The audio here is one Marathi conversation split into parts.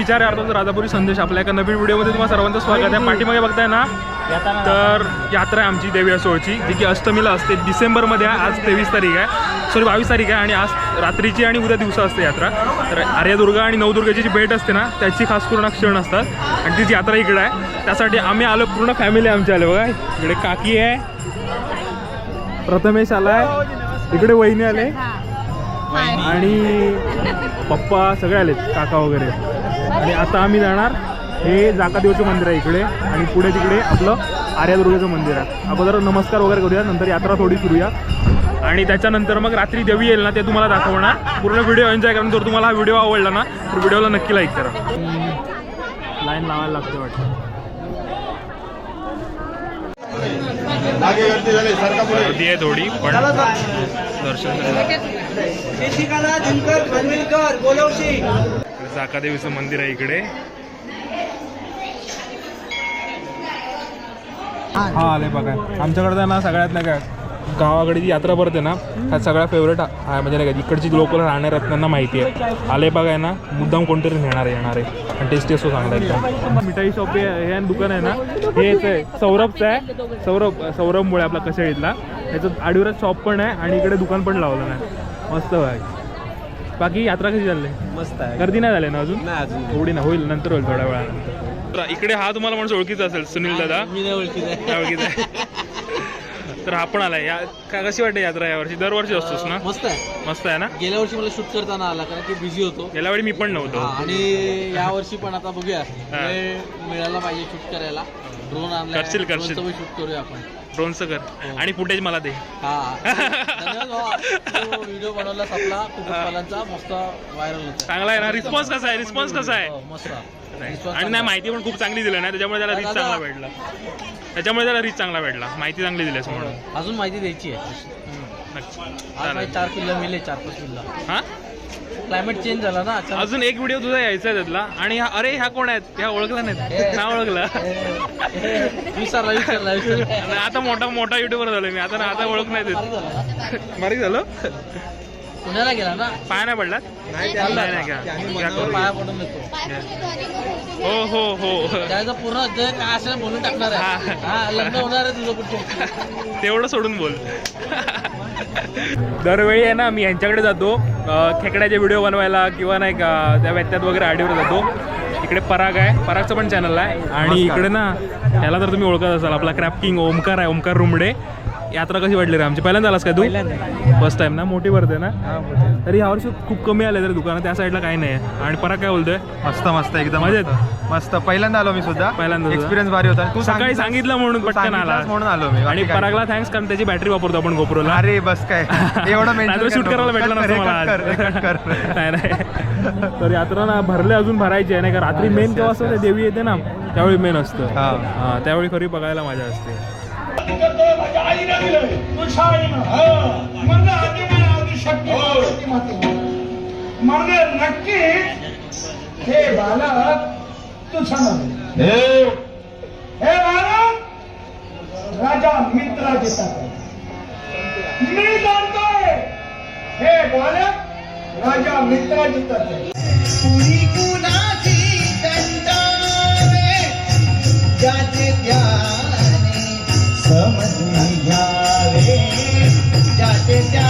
विचार अर्थ राजापुरी संदेश आपल्या एका नवीन व्हिडिओमध्ये तुम्हाला सर्वांचं स्वागत आहे. पाठीमागे बघताय ना? तर यात्रा आहे आमची देवी असोळची जी की अष्टमीला असते. डिसेंबरमध्ये आहे आज तेवीस तारीख आहे. सॉरी बावीस तारीख आहे आणि आज रात्रीची आणि उद्या दिवसा असते यात्रा. तर आर्यदुर्गा आणि नवदुर्गाची जी भेट असते ना त्याची खास करून हा क्षण असतात. आणि तीच यात्रा इकडे आहे. त्यासाठी आम्ही आलो पूर्ण फॅमिली आमची आलो. बघा इकडे काकी आहे. प्रथमेश आलाय. इकडे वहिनी आले. आणि पप्पा सगळे आलेत काका वगैरे. आणि आता आम्ही जाणार हे जाकादेवचं मंदिर आहे इकडे. आणि पुढे तिकडे आपलं आर्यादुर्गेचं मंदिर आहे. अगोदर नमस्कार वगैरे करूया नंतर यात्रा थोडी फिरूया आणि त्याच्यानंतर मग रात्री देवी येईल ना ते तुम्हाला दाखवणार. पूर्ण व्हिडिओ एन्जॉय करा जर तुम्हाला हा व्हिडिओ आवडला ना तर व्हिडिओला नक्की लाईक करा. लाईन लावायला लागते वाटतं. गर्दी झाली सरका पुढे गर्दी आहे थोडी पण दर्शन शशिकला दिनकर खानविलकर बोलवशी. जाकादेवीचं मंदिर आहे इकडे. हा आले बघा. आमच्याकडे ना सगळ्यात नाही काय गावाकडे जी यात्रा भरते ना हा सगळ्या फेवरेट आहे म्हणजे नाही का इकडची लोकल राहणाऱ्या आहेत त्यांना माहिती आहे. आले बघा आहे ना मुद्दाम कोणतरी नेणार आहे येणार आहे. आणि टेस्टी असतो चांगला एकदम मिठाई शॉप हे हे दुकान आहे ना हेच आहे. सौरभचं आहे. सौरभ सौरभ मुळे आपला कशाळीतला. याचं आडीवरच शॉप पण आहे आणि इकडे दुकान पण लावलं नाही. मस्त बघ बाकी यात्रा कशी चालली? मस्त आहे. गर्दी नाही झाली ना अजून? नाही अजून थोडी ना होईल नंतर होईल थोड्या वेळानंतर इकडे हा तुम्हाला माणूस ओळखीचा असेल सुनील दादा. मी नाही ओळखीचा आहे? तर हा पण आलाय. या का कशी वाटते यात्रा यावर्षी दरवर्षी असतोस ना? मस्त आहे. मस्त आहे ना? गेल्या वर्षी मला शूट करताना आला कारण की बिझी होतो. गेल्या वेळी मी पण नव्हतो. आणि या वर्षी पण आता बघूया. वेळ मिळाला पाहिजे शूट करायला. ड्रोन आणला करशील, करशील. शूट करूया आपण. ड्रोनचं कर. आणि फुटेज मला दे. हा. व्हिडिओ बनवलास आपला कुकुटपालांचा मस्त व्हायरल होता. चांगला आहे ना? रिस्पॉन्स कसा आहे? रिस्पॉन्स कसा आहे? हो, मस्त. Response आणि नाही माहिती पण खूप चांगली दिली ना? त्याच्यामुळे त्याला रीच. चांगला भेटला. त्याच्यामुळे त्याला रीच चांगला भेटला. माहिती चांगली दिलीस म्हणून अजून माहिती द्यायची आहे. नक्की. आज चालेल. माझे चार किल्ला मिले चार पाच किल्ला. हा? क्लायमेट चेंज झाला ना अचानक. अजून एक व्हिडिओ तुझा यायचा आहे त्यातला. आणि हा अरे ह्या कोण आहेत? ह्या ओळखला नाहीत. ना ओळखला. विसरला विसरला विसरला. आणि आता मोठा मोठा युट्यूबर झालो मी. आता ना आता ओळख नाही देत. बारीक झालं? पुण्याला गेला ना? पाय नाही. पाया पडून येतो. हो हो हो. त्याचं पूर्ण जे काय असेल बोलून टाकणार आहे. हा. हा लग्न होणार आहे तुझं पुढच्या तेवढं सोडून बोल. दरवेळी आहे ना मी यांच्याकडे जातो. खेकड्याचे व्हिडिओ बनवायला किंवा नाही का त्या व्यत्यात वगैरे आडीवर जातो. इकडे पराग आहे. परागचं पण चॅनल आहे. आणि इकडे ना त्याला तर तुम्ही ओळखत असाल. आपला क्रॅफ्टिंग ओमकार आहे ओमकार रुमडे यात्रा कशी वाटली रे आमची? पहिल्यांदा आलास काय तू? फर्स्ट टाइम ना? मोठी भरते ना? तरी यावर्षी खूप कमी आले तरी दुकानात त्या साईडला काही नाही. आहे आणि पराग काय बोलतोय? मस्त मस्त. एकदम मजेत? मस्त. मस्त. पहिल्यांदा आलो मी सुद्धा. पहिल्यांदा? एक्सपिरियन्स भारी होता. तू सकाळी सांगितलं म्हणून पटकन आला म्हणून आलो मी. आणि परागला थँक्स कारण त्याची बॅटरी वापरतो आपण गोप्रोला. अरे बस काय. एवढं शूट करायला भेटलं नसतं मला आज. नाही नाही. तर यात्रा ना भरले अजून भरायची आहे नाही का? रात्री मेन केव्हा असतं ते देवी येते ना? त्यावेळी मेन असतं. हा. हा त्यावेळी खरी बघायला मजा असते. म्हणजे नक्की हे बालक तुझं नव्हे हे. बालक राजा मित्रा देतात. मी जाणतोय हे बालक राजा मित्रा देतात. कुणी कुणाची ज्याचे त्याने समजून घ्यावे. ज्याचे त्या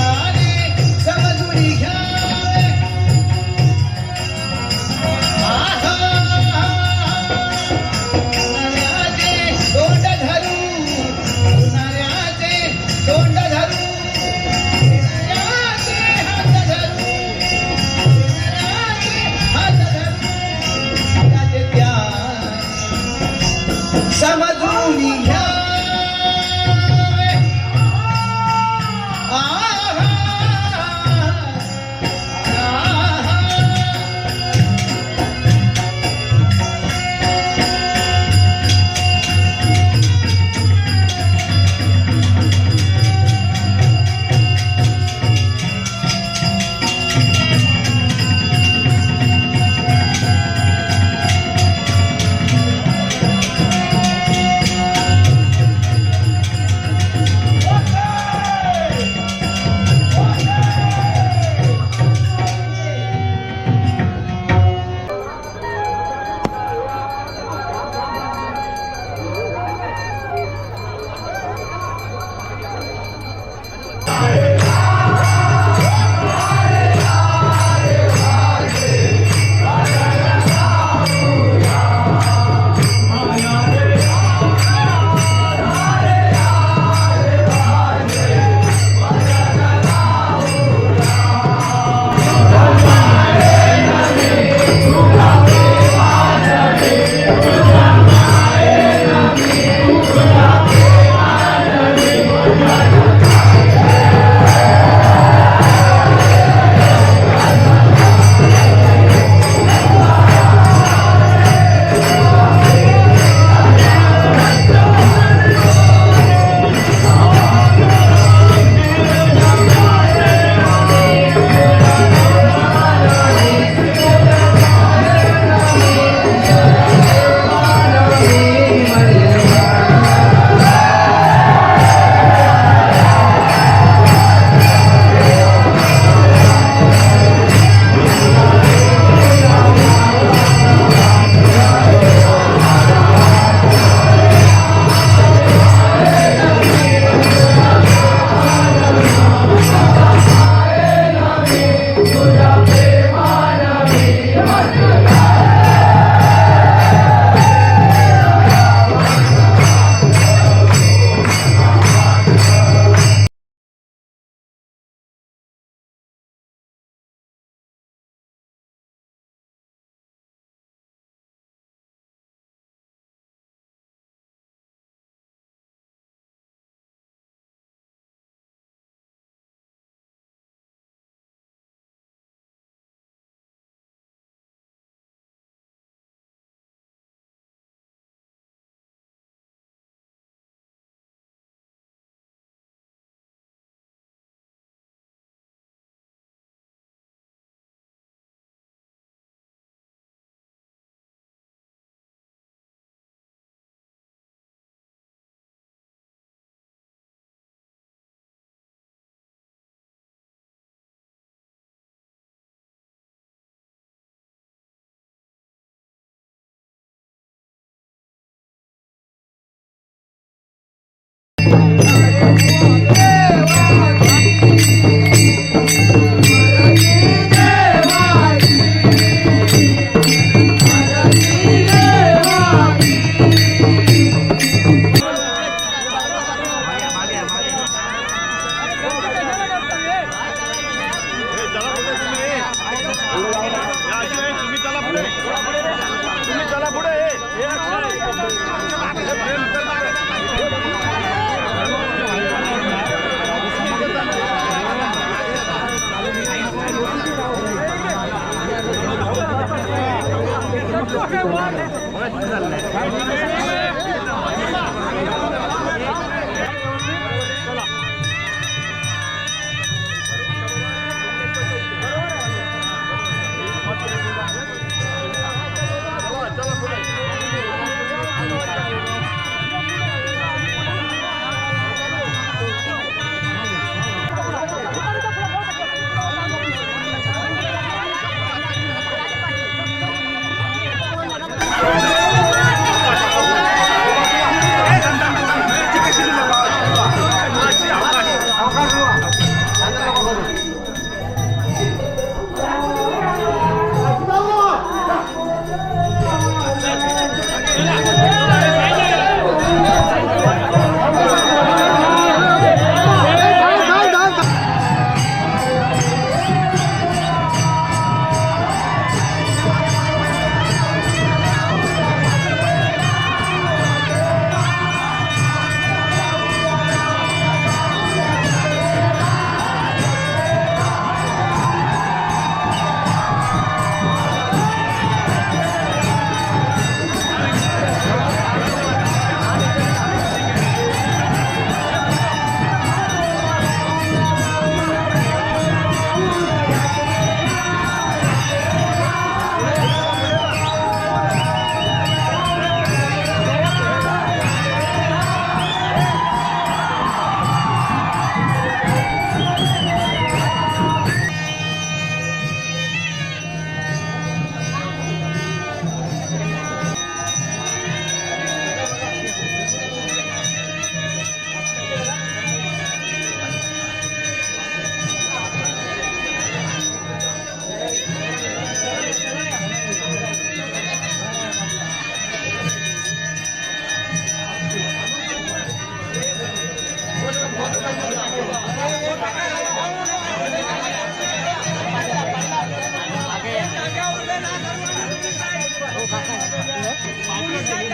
Música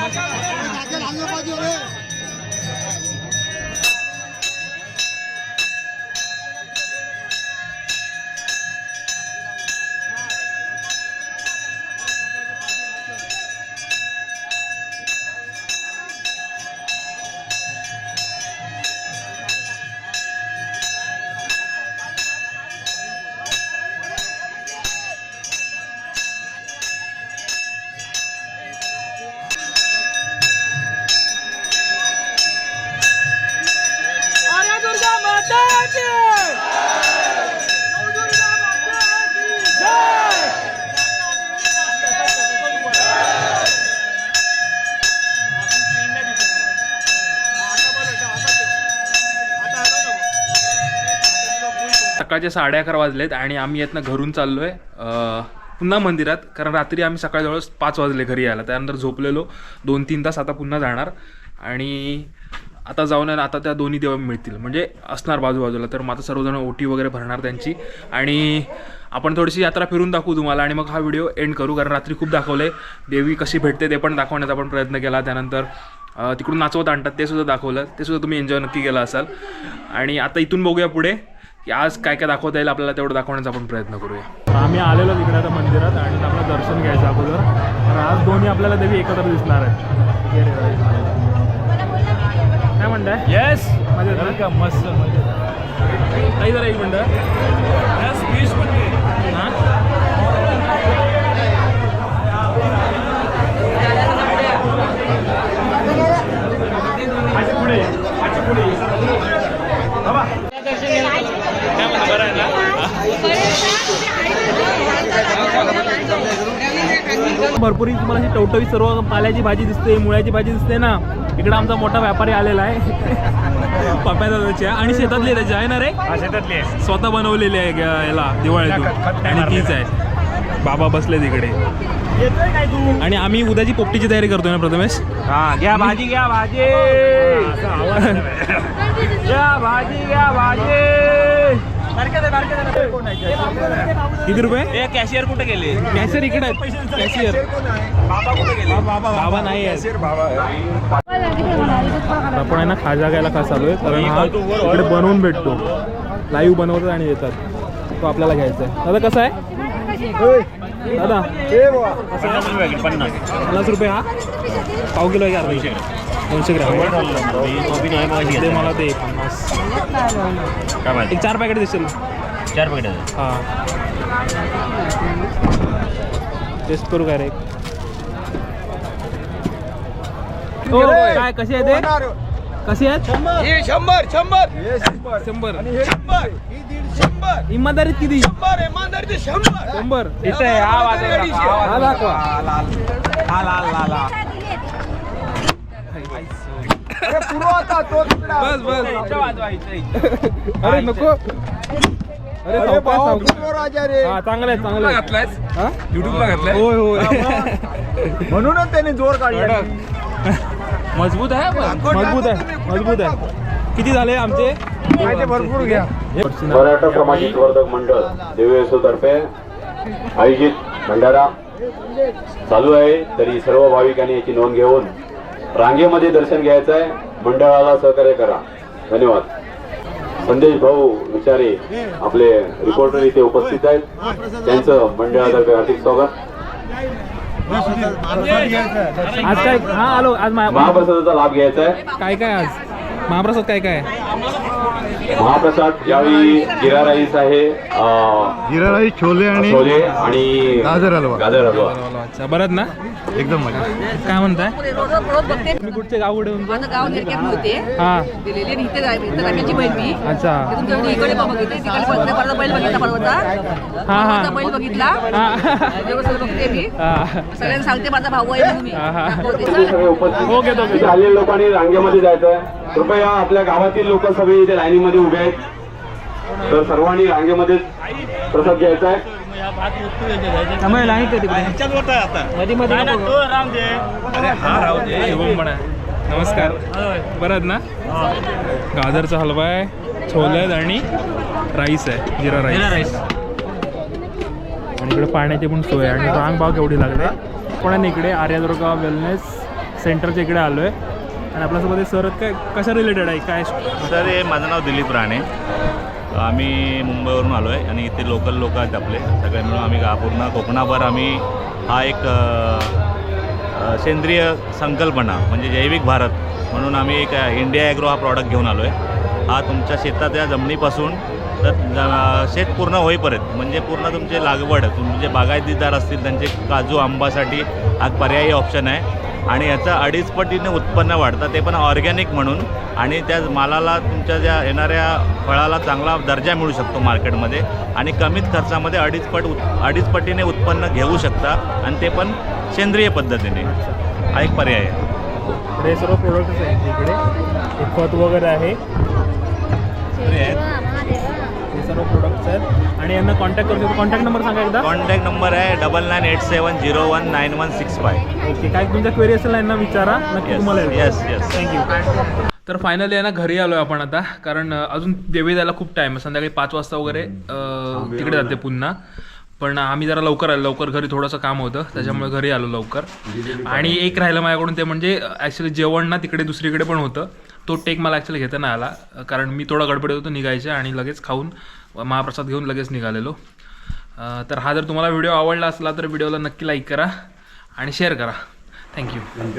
આગળ આજુબાજુ હવે सकाळचे साडे अकरा वाजलेत आणि आम्ही यातनं घरून चाललोय आहे पुन्हा मंदिरात कारण रात्री आम्ही सकाळी जवळ पाच वाजले घरी यायला. त्यानंतर झोपलेलो दोन तीन तास आता पुन्हा जाणार. आणि आता जाऊन आता त्या दोन्ही देवा मिळतील. म्हणजे असणार बाजूबाजूला तर मग आता सर्वजण ओटी वगैरे भरणार त्यांची. आणि आपण थोडीशी यात्रा फिरून दाखवू तुम्हाला आणि मग हा व्हिडिओ एंड करू कारण रात्री खूप दाखवले देवी कशी भेटते ते पण दाखवण्याचा आपण प्रयत्न केला. त्यानंतर तिकडून नाचवत आणतात ते सुद्धा दाखवलं. ते सुद्धा तुम्ही एन्जॉय नक्की केला असाल. आणि आता इथून बघूया पुढे. की आज काय काय दाखवता येईल आपल्याला तेवढं दाखवण्याचा आपण प्रयत्न करूया. आम्ही आलेलो तिकडे आता मंदिरात आणि आपलं दर्शन घ्यायचं अगोदर. तर आज दोन्ही आपल्याला देवी एकत्र दिसणार आहेत. काय म्हणताय? येस का मस्त काही जरा एक मिनटं. हां? भरपूर तुम्हाला अशी टवटवी सर्व पाल्याची भाजी दिसते मुळ्याची भाजी दिसते ना. इकडे आमचा मोठा व्यापारी आलेला आहे. पप्या दादाची आणि शेतातली त्याची आहे ना रे? शेतातली आहे. स्वतः बनवलेली आहे याला दिवाळीतून. आणि तीच आहे. बाबा बसले तिकडे आणि आम्ही उद्याची पोपटीची तयारी करतोय ना प्रथमेश? हा घ्या भाजी घ्या भाजी. घ्या भाजी घ्या भाजी. किती रुपये? कॅशियर कुठे गेले? कॅशियर इकडे कॅशियर. बाबा कुठे गेले? बाबा नाही आपण आहे ना खाजा घ्यायला खास चालू आहे कारण हा इकडे बनवून भेटतो. लाईव्ह बनवतात आणि देतात तो आपल्याला घ्यायचा आहे. दादा कसं आहे? दादा. पन्नास पन्नास रुपये हा? पाव किलो आहे का अर्धा? दोनशे ग्रॅम ते मला दे पन्नास. काय माहिती? एक चार पॅकेट देशील चार पॅकेट हां. टेस्ट करू काय रे? ओ काय कशी आहे ते कशी आहेत? शंभर. शंभर शंभर. शंभर. ही दीड शंभर. इमानदारीत किती? शंभर इमानदारी शंभर. शंभर. इथे हा वाजव हा हा दाखवा. हा लाल लाल हा. अरे तो तिकडा. बस बस. अरे नको. अरे अरे सावकाश, भाऊ, सावकाश. पुरव राजा रे. हा चांगलं आहे चांगलं घातलायस? युट्यूबला घातलाय होय होय. म्हणूनच त्याने जोर काढला मजबूत आहे पण. मजबूत आहे मजबूत आहे. किती झाले आमचे? भरपूर घ्या. मराठा सामाजिक वर्धक मंडळ देवेसो तर्फे आयोजित भंडारा चालू आहे. तरी सर्व भाविकांनी याची नोंद घेऊन रांगेमध्ये दर्शन घ्यायचं आहे मंडळाला सहकार्य करा. धन्यवाद. संदेश भाऊ विचारे आपले रिपोर्टर इथे उपस्थित आहेत. त्यांचं मंडळातर्फे हार्दिक स्वागत. आज काय? हा आलो. आज महाप्रसादाचा लाभ घ्यायचा आहे काय काय आज? महाप्रसाद काय काय? महाप्रसाद यावेळी जिरा राईस आहे जिरा राईस छोले आणि छोले आणि गाजर हलवा. गाजर हलवा. अच्छा बरं ना? एकदम मजा. काय म्हणताय? तुम्ही कुठचे गाव कुठे तुमचं? माझं गाव निरक्यात होते हा. दिलेली आणि इथे जाय- इथं राखायची बहीण मी. अच्छा. ते तुमच्याकडे इकडे बघ- बघितले. तिकडे बघितले परत बैल बघितला परवाचा. हा हा. परवाचा बैल बघितला. हा. व्यवस्थित बघते मी. हा. सगळ्यांना सांगते माझा भाऊ आहे म्हणून मी. हा, हा. दाखवते. सगळे उपस्थित हो, घेतो, घेतो. इथे आलेल्या लोकांनी रांगेमध्ये जायचं आहे कृपया आपल्या गावातील लोक सगळे इथे लाईनीमध्ये उभे आहेत. तर सर्वांनी रांगेमध्ये प्रसाद घ्यायचा आहे. शुभम पण आहे नमस्कार. बरं आहेत ना? गाजरचा हलवा आहे छोले आहेत आणि राईस आहे जिरा राईस. आणि इकडे पाण्याची पण सोय आहे. आणि रांग भाव केवढी लागले. पण आहे ना इकडे आर्यादुर्ग वेलनेस सेंटरच्या इकडे आलो आहे आणि आपल्यासोबत हे सर काय कशा रिलेटेड आहे? काय सर हे माझं नाव दिलीप राणे. आम्ही मुंबईवरून आलो आहे आणि इथे लोकल लोक आहेत आपले. सगळे मिळून आम्ही पूर्ण कोकणाभर आम्ही हा एक सेंद्रिय संकल्पना म्हणजे जैविक भारत म्हणून आम्ही एक इंडिया ॲग्रो हा प्रॉडक्ट घेऊन आलो आहे हा तुमच्या शेतातल्या जमिनीपासून तर ज- शेत पूर्ण होईपर्यंत म्हणजे पूर्ण तुमचे लागवड तुमचे बागायतीदार असतील त्यांचे काजू आंबासाठी हा पर्यायी ऑप्शन आहे. आणि याचं अडीच पटीने उत्पन्न वाढतं. ते पण ऑर्गॅनिक म्हणून. आणि त्या मालाला तुमच्या ज्या येणाऱ्या फळाला चांगला दर्जा मिळू शकतो मार्केटमध्ये. आणि कमीत खर्चामध्ये अडीच पट उत अडीच पटीने उत्पन्न घेऊ शकता. आणि ते पण सेंद्रिय पद्धतीने. हा एक पर्याय आहे. हे सर्व प्रोडक्ट्स आहेत इकडे. हे खत वगैरे आहे. हे सर्व प्रोडक्ट्स आहेत. आणि यांना कॉन्टॅक्ट करू शकतो. कॉन्टॅक्ट नंबर सांगा एकदा. कॉन्टॅक्ट नंबर आहे double nine eight seven zero one nine one six five okay काय तुमच्या क्वेरी असेल ना यांना विचारा. नक्की तुम्हाला yes, yes. थँक्यू तर फायनली आहे ना घरी आलोय आपण आता. कारण अजून देवी जायला खूप टाइम आहे. संध्याकाळी पाच वाजता वगैरे तिकडे जाते पुन्हा. पण आम्ही जरा लवकर आलो. लवकर घरी थोडंसं काम होतं. त्याच्यामुळे घरी आलो लवकर. आणि एक राहिलं माझ्याकडून ते म्हणजे ॲक्च्युली जेवण ना तिकडे दुसरीकडे पण होतं. तो टेक मला ॲक्च्युली घेता नाही आला. कारण मी थोडा गडबडीत होतो निघायचे आणि लगेच खाऊन महाप्रसाद घेऊन लगेच निघालेलो. तर हा जर तुम्हाला व्हिडिओ आवडला असला तर व्हिडिओला नक्की लाईक करा आणि शेअर करा. थँक्यू.